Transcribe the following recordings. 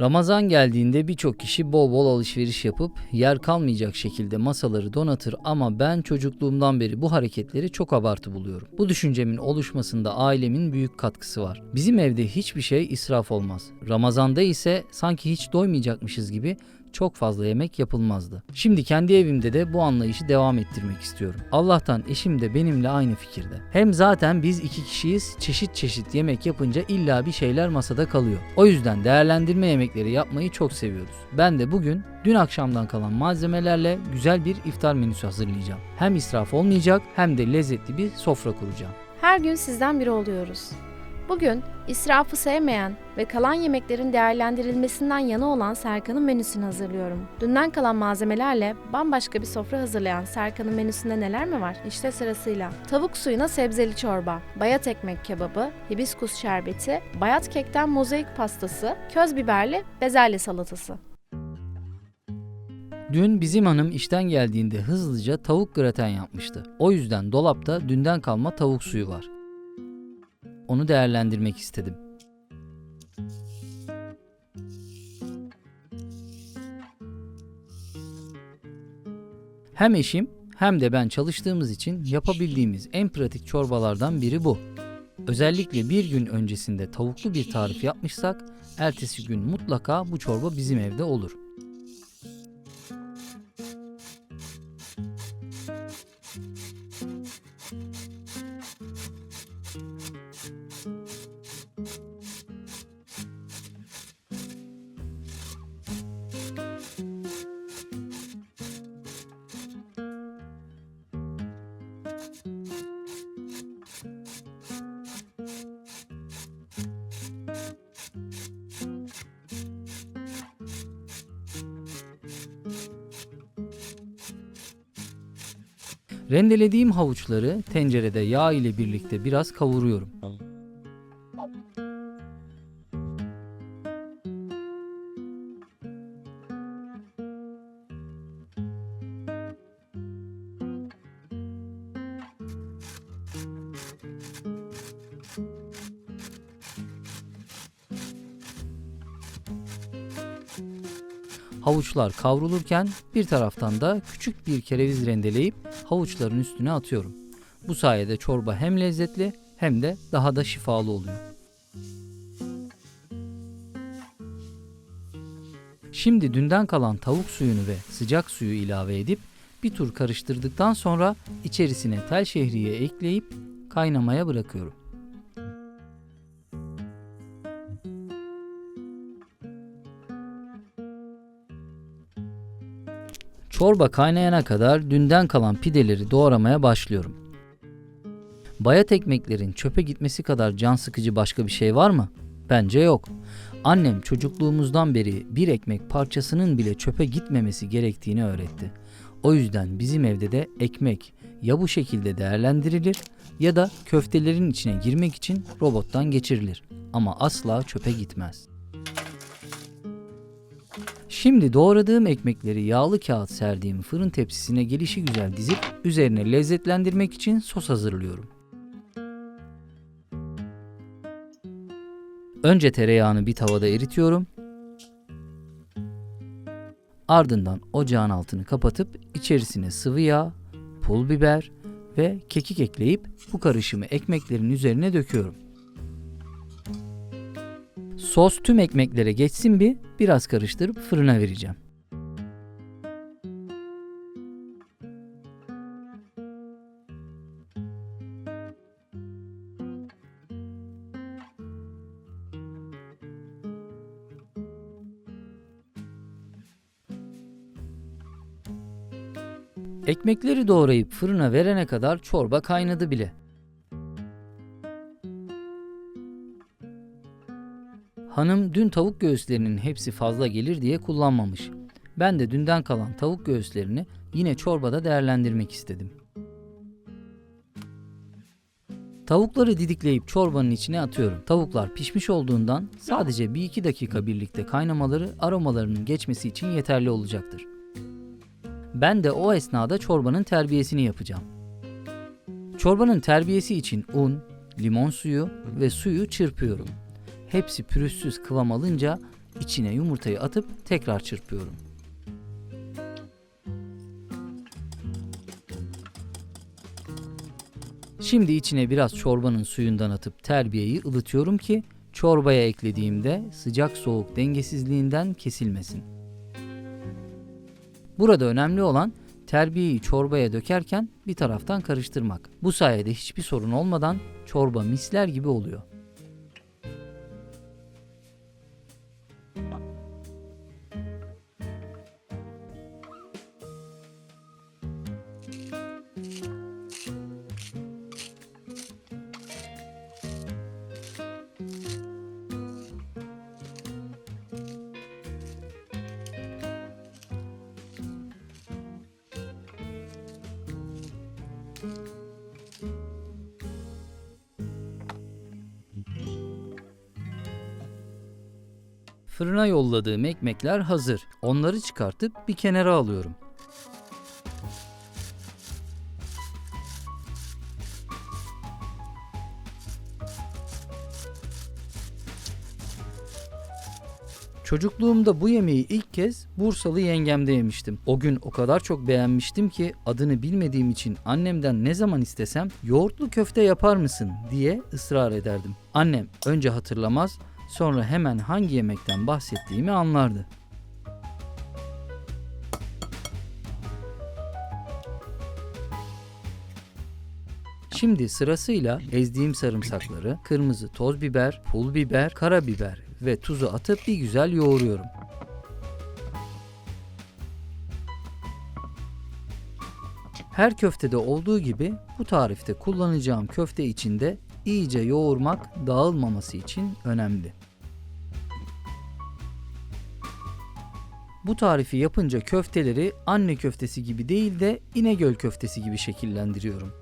Ramazan geldiğinde birçok kişi bol bol alışveriş yapıp yer kalmayacak şekilde masaları donatır ama ben çocukluğumdan beri bu hareketleri çok abartı buluyorum. Bu düşüncemin oluşmasında ailemin büyük katkısı var. Bizim evde hiçbir şey israf olmaz. Ramazanda ise sanki hiç doymayacakmışız gibi çok fazla yemek yapılmazdı. Şimdi kendi evimde de bu anlayışı devam ettirmek istiyorum. Allah'tan eşim de benimle aynı fikirde. Hem zaten biz iki kişiyiz, çeşit çeşit yemek yapınca illa bir şeyler masada kalıyor. O yüzden değerlendirme yemekleri yapmayı çok seviyoruz. Ben de bugün dün akşamdan kalan malzemelerle güzel bir iftar menüsü hazırlayacağım. Hem israf olmayacak hem de lezzetli bir sofra kuracağım. Her gün sizden biri oluyoruz. Bugün israfı sevmeyen ve kalan yemeklerin değerlendirilmesinden yana olan Serkan'ın menüsünü hazırlıyorum. Dünden kalan malzemelerle bambaşka bir sofra hazırlayan Serkan'ın menüsünde neler mi var? İşte sırasıyla. Tavuk suyuna sebzeli çorba, bayat ekmek kebabı, hibiskus şerbeti, bayat kekten mozaik pastası, köz biberli bezelye salatası. Dün bizim hanım işten geldiğinde hızlıca tavuk graten yapmıştı. O yüzden dolapta dünden kalma tavuk suyu var. Onu değerlendirmek istedim. Hem eşim hem de ben çalıştığımız için yapabildiğimiz en pratik çorbalardan biri bu. Özellikle bir gün öncesinde tavuklu bir tarif yapmışsak, ertesi gün mutlaka bu çorba bizim evde olur. Rendelediğim havuçları tencerede yağ ile birlikte biraz kavuruyorum. Havuçlar kavrulurken bir taraftan da küçük bir kereviz rendeleyip havuçların üstüne atıyorum. Bu sayede çorba hem lezzetli hem de daha da şifalı oluyor. Şimdi dünden kalan tavuk suyunu ve sıcak suyu ilave edip bir tur karıştırdıktan sonra içerisine tel şehriye ekleyip kaynamaya bırakıyorum. Çorba kaynayana kadar dünden kalan pideleri doğramaya başlıyorum. Bayat ekmeklerin çöpe gitmesi kadar can sıkıcı başka bir şey var mı? Bence yok. Annem çocukluğumuzdan beri bir ekmek parçasının bile çöpe gitmemesi gerektiğini öğretti. O yüzden bizim evde de ekmek ya bu şekilde değerlendirilir ya da köftelerin içine girmek için robottan geçirilir. Ama asla çöpe gitmez. Şimdi doğradığım ekmekleri yağlı kağıt serdiğim fırın tepsisine gelişi güzel dizip üzerine lezzetlendirmek için sos hazırlıyorum. Önce tereyağını bir tavada eritiyorum. Ardından ocağın altını kapatıp içerisine sıvı yağ, pul biber ve kekik ekleyip bu karışımı ekmeklerin üzerine döküyorum. Sos tüm ekmeklere geçsin bir biraz karıştırıp fırına vereceğim. Ekmekleri doğrayıp fırına verene kadar çorba kaynadı bile. Hanım dün tavuk göğüslerinin hepsi fazla gelir diye kullanmamış. Ben de dünden kalan tavuk göğüslerini yine çorbada değerlendirmek istedim. Tavukları didikleyip çorbanın içine atıyorum. Tavuklar pişmiş olduğundan sadece 1-2 dakika birlikte kaynamaları aromalarının geçmesi için yeterli olacaktır. Ben de o esnada çorbanın terbiyesini yapacağım. Çorbanın terbiyesi için un, limon suyu ve suyu çırpıyorum. Hepsi pürüzsüz kıvam alınca içine yumurtayı atıp tekrar çırpıyorum. Şimdi içine biraz çorbanın suyundan atıp terbiyeyi ılıtıyorum ki çorbaya eklediğimde sıcak soğuk dengesizliğinden kesilmesin. Burada önemli olan terbiyeyi çorbaya dökerken bir taraftan karıştırmak. Bu sayede hiçbir sorun olmadan çorba misler gibi oluyor. Fırına yolladığım ekmekler hazır. Onları çıkartıp bir kenara alıyorum. Çocukluğumda bu yemeği ilk kez Bursalı yengemde yemiştim. O gün o kadar çok beğenmiştim ki adını bilmediğim için annemden ne zaman istesem yoğurtlu köfte yapar mısın diye ısrar ederdim. Annem önce hatırlamaz sonra hemen hangi yemekten bahsettiğimi anlardı. Şimdi sırasıyla ezdiğim sarımsakları, kırmızı toz biber, pul biber, karabiber ve tuzu atıp bir güzel yoğuruyorum. Her köftede olduğu gibi bu tarifte kullanacağım köfte içinde iyice yoğurmak dağılmaması için önemli. Bu tarifi yapınca köfteleri anne köftesi gibi değil de İnegöl köftesi gibi şekillendiriyorum.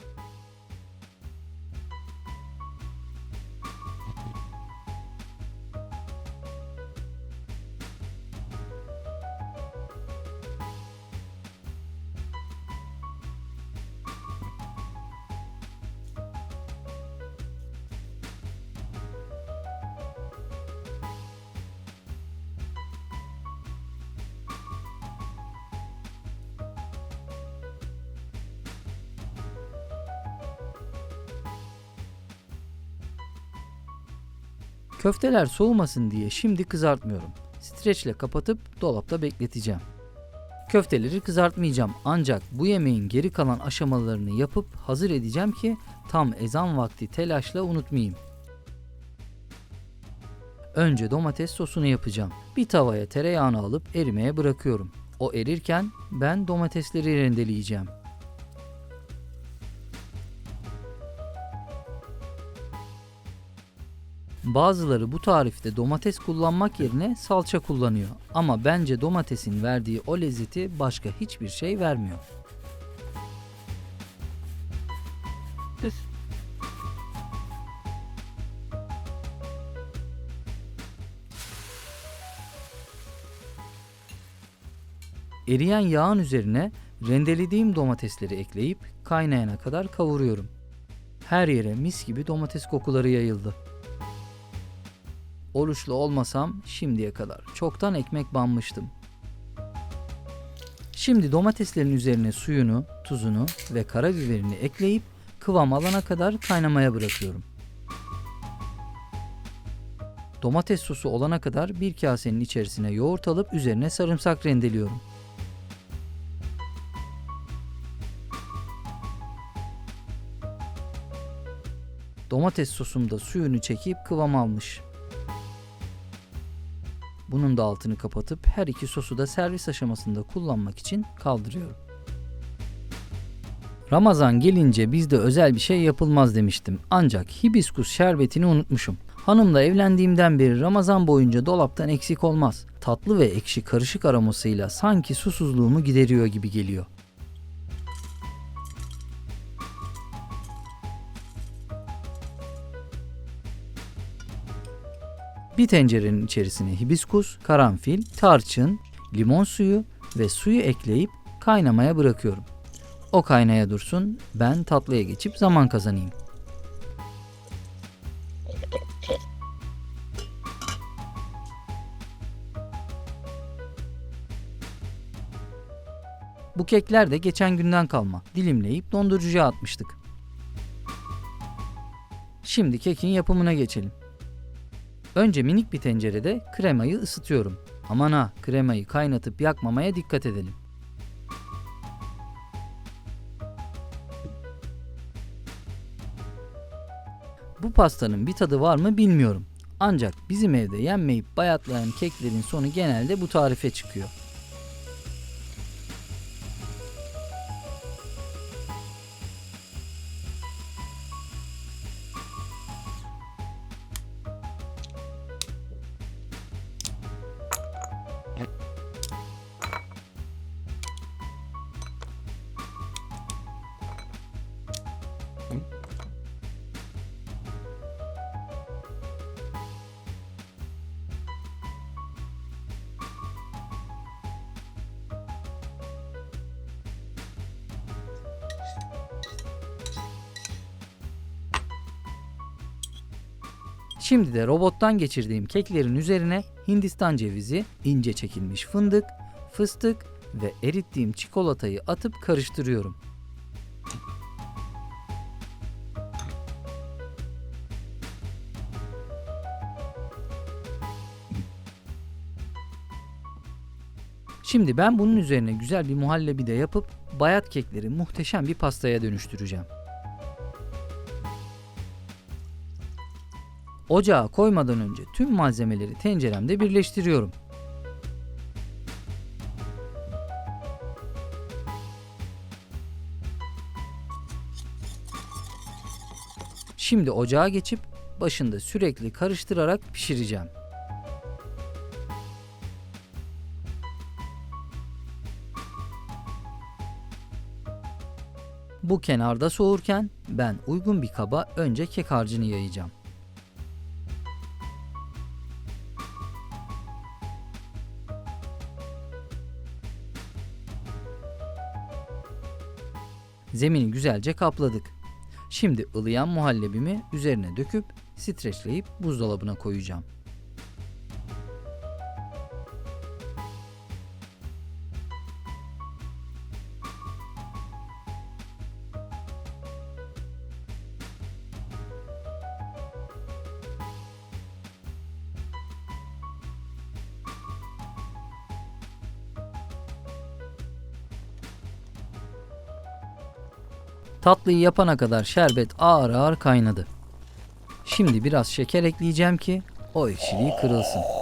Köfteler soğumasın diye şimdi kızartmıyorum. Streçle kapatıp dolapta bekleteceğim. Köfteleri kızartmayacağım ancak bu yemeğin geri kalan aşamalarını yapıp hazır edeceğim ki tam ezan vakti telaşla unutmayayım. Önce domates sosunu yapacağım. Bir tavaya tereyağını alıp erimeye bırakıyorum. O erirken ben domatesleri rendeleyeceğim. Bazıları bu tarifte domates kullanmak yerine salça kullanıyor. Ama bence domatesin verdiği o lezzeti başka hiçbir şey vermiyor. Eriyen yağın üzerine rendelediğim domatesleri ekleyip kaynayana kadar kavuruyorum. Her yere mis gibi domates kokuları yayıldı. Oruçlu olmasam şimdiye kadar çoktan ekmek banmıştım. Şimdi domateslerin üzerine suyunu, tuzunu ve karabiberini ekleyip kıvam alana kadar kaynamaya bırakıyorum. Domates sosu olana kadar bir kasenin içerisine yoğurt alıp üzerine sarımsak rendeliyorum. Domates sosum da suyunu çekip kıvam almış. Bunun da altını kapatıp her iki sosu da servis aşamasında kullanmak için kaldırıyorum. Ramazan gelince bizde özel bir şey yapılmaz demiştim. Ancak hibiskus şerbetini unutmuşum. Hanımla evlendiğimden beri Ramazan boyunca dolaptan eksik olmaz. Tatlı ve ekşi karışık aromasıyla sanki susuzluğumu gideriyor gibi geliyor. Bir tencerenin içerisine hibiskus, karanfil, tarçın, limon suyu ve suyu ekleyip kaynamaya bırakıyorum. O kaynaya dursun, ben tatlıya geçip zaman kazanayım. Bu kekler de geçen günden kalma. Dilimleyip dondurucuya atmıştık. Şimdi kekin yapımına geçelim. Önce minik bir tencerede kremayı ısıtıyorum. Aman ha, kremayı kaynatıp yakmamaya dikkat edelim. Bu pastanın bir tadı var mı bilmiyorum. Ancak bizim evde yenmeyip bayatlayan keklerin sonu genelde bu tarife çıkıyor. Şimdi de robottan geçirdiğim keklerin üzerine Hindistan cevizi, ince çekilmiş fındık, fıstık ve erittiğim çikolatayı atıp karıştırıyorum. Şimdi ben bunun üzerine güzel bir muhallebi de yapıp bayat kekleri muhteşem bir pastaya dönüştüreceğim. Ocağa koymadan önce tüm malzemeleri tenceremde birleştiriyorum. Şimdi ocağa geçip başında sürekli karıştırarak pişireceğim. Bu kenarda soğurken ben uygun bir kaba önce kek harcını yayacağım. Zemini güzelce kapladık. Şimdi ılıyan muhallebimi üzerine döküp streçleyip buzdolabına koyacağım. Tatlıyı yapana kadar şerbet ağır ağır kaynadı. Şimdi biraz şeker ekleyeceğim ki o ekşiliği kırılsın.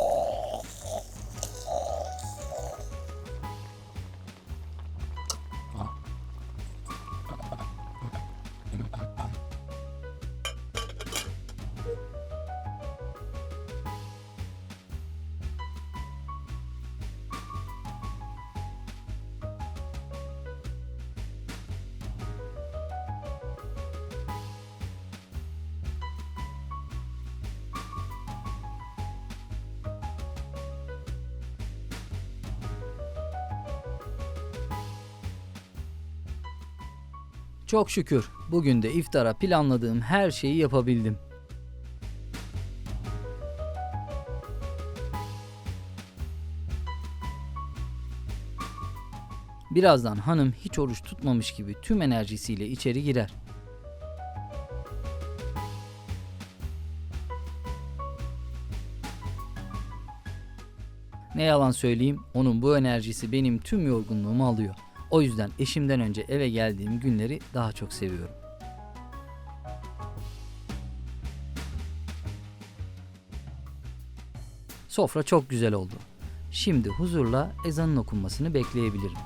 Çok şükür bugün de iftara planladığım her şeyi yapabildim. Birazdan hanım hiç oruç tutmamış gibi tüm enerjisiyle içeri girer. Ne yalan söyleyeyim, onun bu enerjisi benim tüm yorgunluğumu alıyor. O yüzden eşimden önce eve geldiğim günleri daha çok seviyorum. Sofra çok güzel oldu. Şimdi huzurla ezanın okunmasını bekleyebilirim.